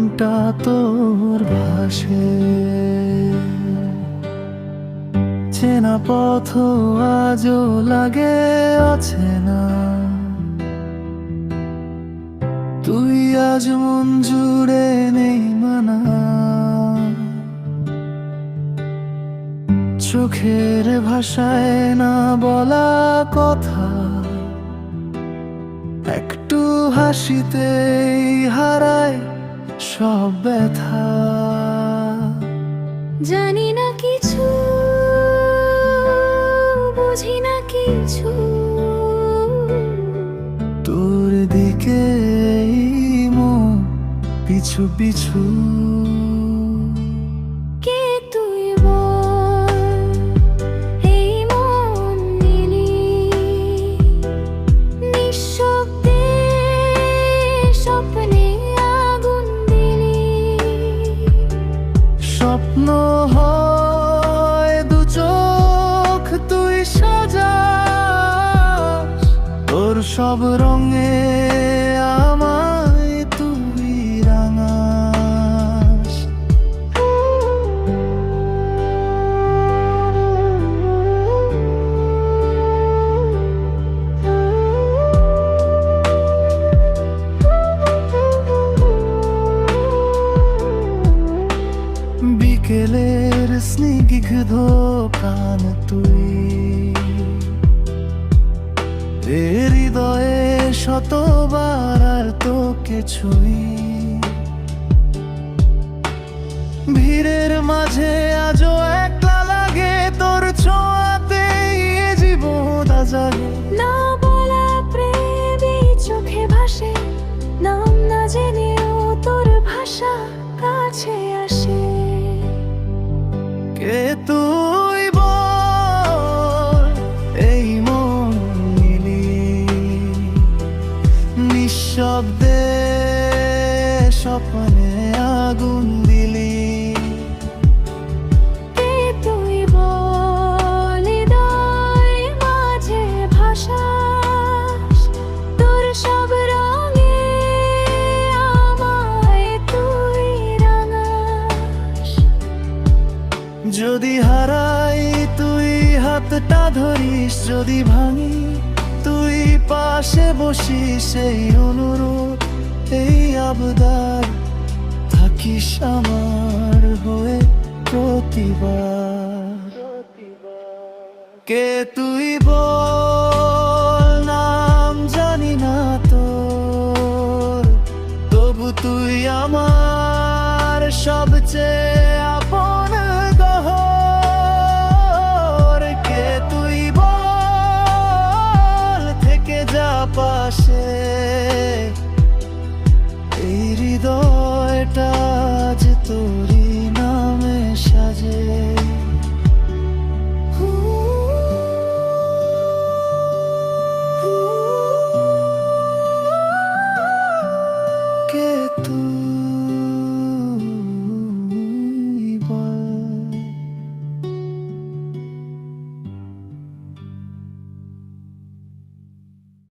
মনটা তোর ভাসে। চেনা পথ আজও লাগে অচেনা। তুই আজ মন জুড়ে নেই মানা। চোখের ভাষায় না বলা কথা। একটু হাসিতেই হারায় সব ব্যথা। জানি না কিছু বুঝি না কিছু। তোর দিকে মো পিছু পিছু। সব রঙে আমায় তুই রাঙাস। বিকেলের স্নিগ্ধ প্রাণ তুই। এ হৃদয়ে শতবার আর তোকে ছুঁই ভিড়ের মাঝে আজও একলা লাগে তোর ছোঁয়াতেই এ জীবন জাগে না বলা প্রেমী চোখে ভাসে নাম না জেনেও তোর ভাষা কাছে আসে। কে তুই নিঃশব্দে স্বপ্নে আগুন দিলি। যদি হারাই তুই হাতটা ধরিস যদি ভাঙি তুই পাশে বসি সেই অনুরোধ এই আবদার থাকিস আমার হয়ে প্রতিবার। কে তুই বল পাশে।